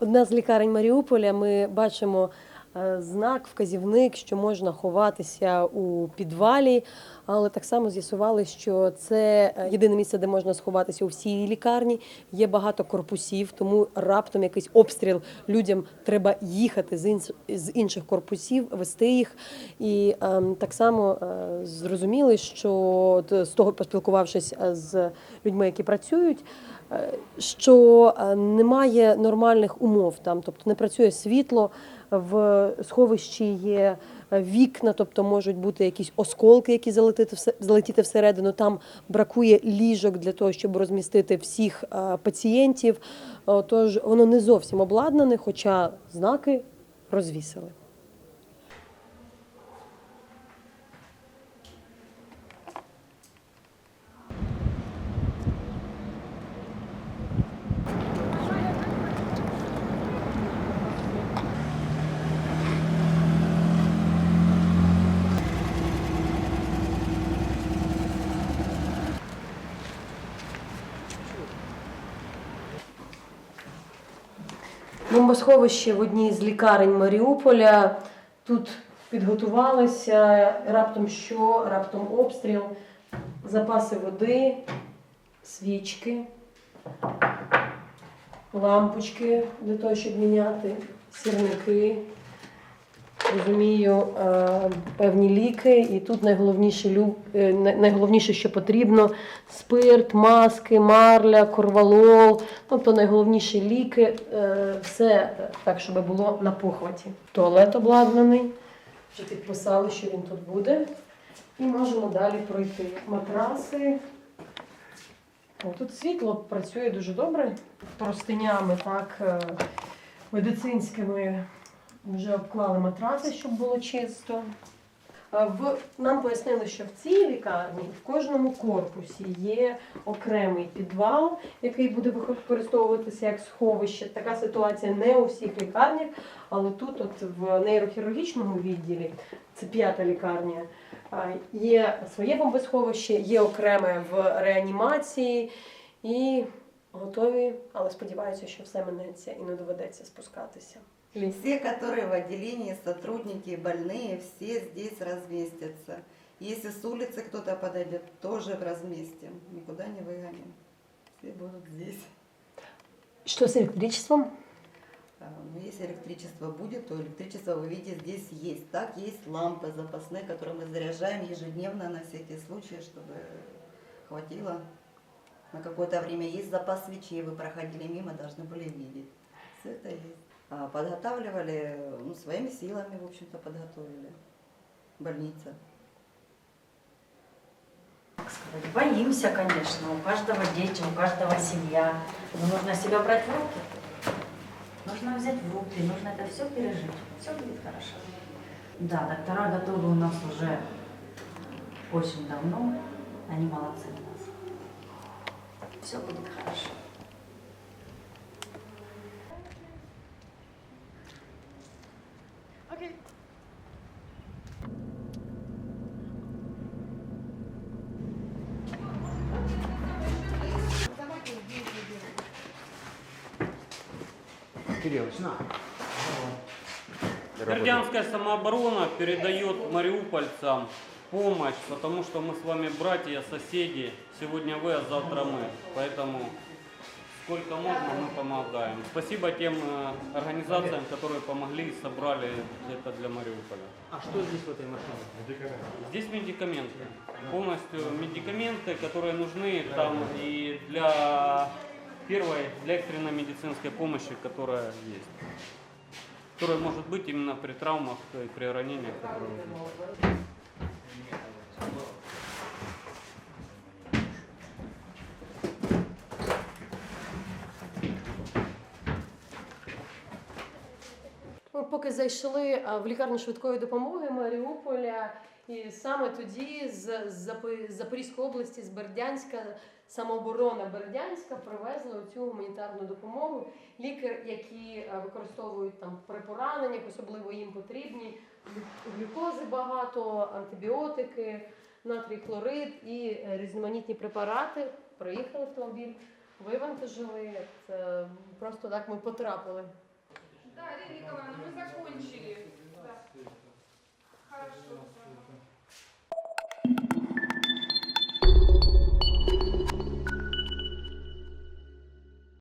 Одна з лікарень Маріуполя. Ми бачимо е, знак, вказівник, що можна ховатися у підвалі, але так само з'ясували, що це е, єдине місце, де можна сховатися у всій лікарні. Є багато корпусів, тому раптом якийсь обстріл людям треба їхати з інш- з інших корпусів, вести їх. І ем, так само е, зрозуміли, що з того поспілкувавшись з людьми, які працюють. Е, Що е, немає нормальних умов там, тобто не працює світло, в сховищі є е, вікна, тобто можуть бути якісь осколки, які залетіти все- залетіти всередину. Там бракує ліжок для того, щоб розмістити всіх пацієнтів. Тож воно не зовсім обладнане, хоча знаки розвісили. Бомбосховище в одній з лікарень Маріуполя. Тут підготувалися раптом що, раптом обстріл, запаси води, свічки, лампочки для того, щоб міняти, сірники. Розумію, е, певні ліки, і тут найголовніше, е, най- найголовніше, що потрібно: спирт, маски, марля, корвалол, тобто найголовніші ліки, е, все так, щоб було на похваті. Туалет обладнаний, вже підписали, що він тут буде. І можемо далі пройти. Матраси. О, тут світло працює дуже добре. Простинями, так, медицинськими вже обклали матраси, щоб було чисто. В нам пояснили, що в цій лікарні в кожному корпусі є окремий підвал, який буде використовуватися як сховище. Така ситуація не у всіх лікарнях, але тут, от в нейрохірургічному відділі, це п'ята лікарня, є своє бомбосховище, є окреме в реанімації і готові, але сподіваюся, що все минеться і не доведеться спускатися. Все, которые в отделении, сотрудники, больные, все здесь разместятся. Если с улицы кто-то подойдет, тоже разместим. Никуда не выгоним. Все будут здесь. Що з електричеством? А, Но если электричество будет, то электричество, вы видите, здесь есть. Так, есть лампы запасные, которые мы заряжаем ежедневно на всякий случай, чтобы хватило на какое-то время. Есть запас свечей, вы проходили мимо, должны были видеть. Все это есть. А, Подготавливали, ну, своими силами, в общем-то, подготовили. Больница. как сказать, боимся, конечно, у каждого дети, у каждого семья. Но нужно себя брать в руки. Нужно взять в руки, нужно это все пережить. Все будет хорошо. Да, доктора готовы у нас уже очень давно. Они молодцы у нас. Все будет хорошо. Кириллович, на. Бердянская самооборона передает мариупольцам помощь, потому что мы с вами братья, соседи. Сегодня вы, а завтра мы. Поэтому сколько можно, мы помогаем. Спасибо тем э, организациям, которые помогли и собрали это для Мариуполя. А что здесь в этой машине? Здесь медикаменты. Полностью медикаменты, которые нужны там и для первой, для экстренной медицинской помощи, которая есть. Которая может быть именно при травмах и при ранениях, которые есть. Ми поки зайшли а, в лікарню швидкої допомоги Маріуполя, і саме тоді з з Запо- з Запорізької області, з Бердянська, самооборона Бердянська привезли цю гуманітарну допомогу. Ліки, які використовують там при пораненнях, особливо їм потрібні глюкози багато, антибіотики. натрій хлорид і е, різноманітні препарати. Приїхали автомобіль, вивантажили. Це просто так ми потрапили. Да, Ирина Николаевна, мы закончили.